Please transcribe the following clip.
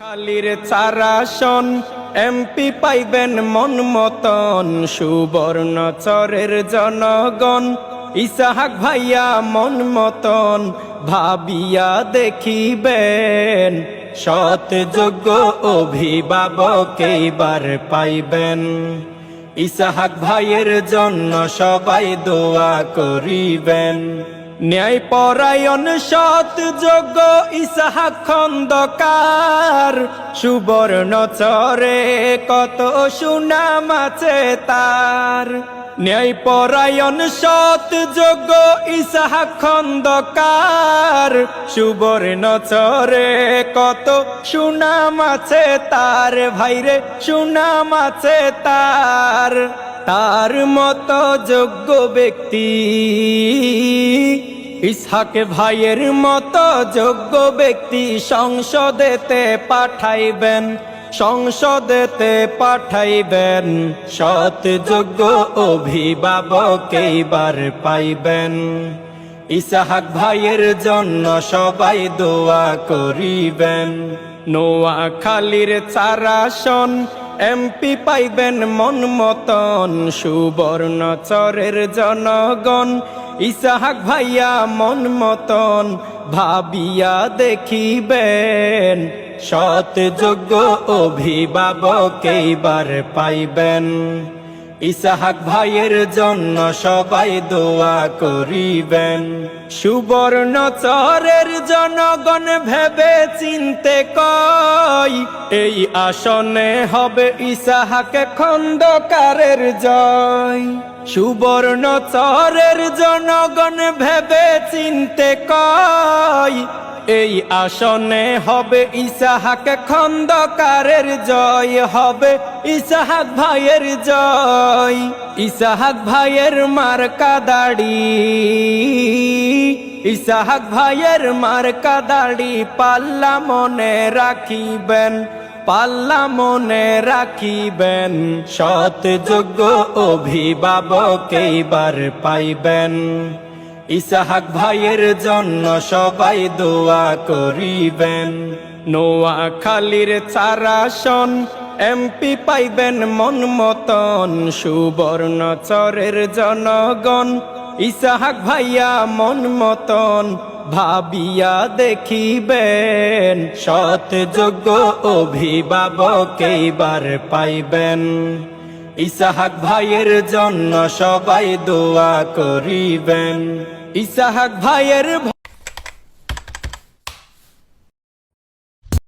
খালির চারাসন, MP পাইবেন মন মতন, সুবর্ণ চরের জনগণ। ইসাহাক ভাইয়া মন মতন, ভাবিয়া দেখিবেন। সৎ যোগ্য অভিভাবক এইবার পাইবেন। ইসাহাক ভাইয়ের জন্য সবাই দোয়া করিবেন। ন্যায় পরায়ণ সৎ যোগ্য ইসাহাক খন্দকার, সুবর্ণ চরে কত সুনাম আছে তার। ন্যায় পরায়ণ সৎ যোগ্য ইসাহাক খন্দকার, সুবর্ণ চরে কত সুনাম আছে তার। ভাইরে, সুনাম আছে তার। তার মতো যোগ্য ব্যক্তি ইসহাক ভাইয়ের মতো যোগ্য ব্যক্তি সংসদেতে পাঠাইবেন সংসদেতে পাঠাইবেন, সৎ যোগ্য অভিভাবক এইবার পাইবেন। ইসাহাক ভাইয়ের জন্য সবাই দোয়া করিবেন। নোয়া খালির চারাসন এমপি পাইবেন মন মতন সুবর্ণ চরের জনগণ ইসাহাক ভাইয়া মন মতন ভাবিয়া দেখিবেন। সৎ যোগ্য অভিভাবক এইবার পাইবেন। ইসাহাক ভাইয়ের জন্য সবাই দোয়া করিবেন। সুবর্ণ চরের জনগণ ভেবে চিনতে কয়, এই আসনে হবে ইসাহাক খন্দকারের জয়। সুবর্ণ চরের জনগণ ভেবে চিনতে কয় এই আসনে হবে ইসাহাক খন্দকারের জয়, হবে ইসাহাক ভাইয়ের জয়। ইসাহাক ভাইয়ের মার্কা দাড়ি, ইসাহাক ভাইয়ের মার্কা দাড়ি পাল্লা মনে রাখিবেন, পাল্লা মনে রাখিবেন। সৎ যোগ্য অভিভাবক এইবার পাইবেন। ইসাহাক ভাইয়ের জন্য সবাই দোয়া করিবেন। নোয়া খালির চারাসন এমপি পাইবেন মন মতন, সুবর্ণ চরের জনগণ। ইসাহাক ভাইয়া মন মতন, ভাবিয়া দেখিবেন, সৎ যোগ্য অভিভাবক এইবার পাইবেন। ইসাহাক ভাইয়ের জন্য সবাই দোয়া করিবেন। ইসাহাক ভাইয়ের